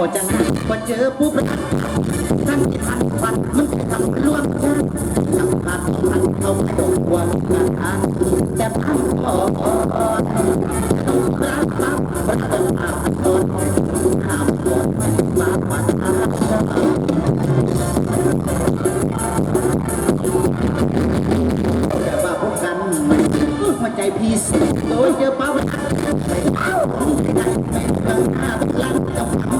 อจะงานพอเจอปุ๊บท่านที่ทันฟันมันไปทำล่วงชาทำขาดทันเขาไม่ตกวันงานแต่พันพอต้องรับรับพระเจ้าอาตนห้ามกดมาปัดอาแต่ว่าพวกกันมันใจพีสโดยเจอป้าวันไม่เอาไม่ได้ไม่เพิ่งหน้าหลังกับใจรักดึงใจไรตำรวจสำราคือด้วยเวทที่ผ่านมาองหน้าตาโดนกันไหลกับเป็นคนไว้จงเล่นกล่อง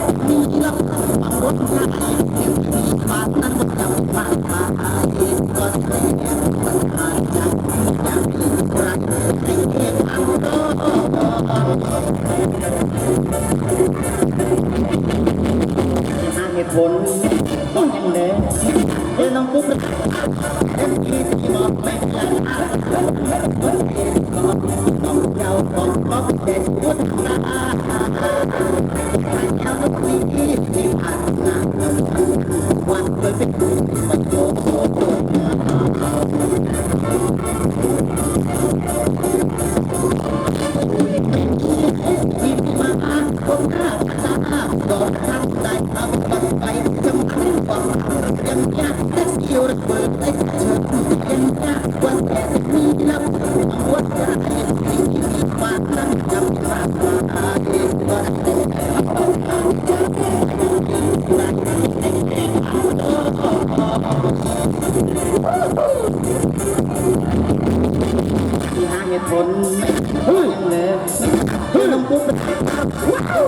ผลต้องยังเดินเดินน้องปุ๊บเอ็มพีที่บอกไม่ยันอาคนเองก็ต้องเจ้าของก็เด็ด เป็นกว่ายั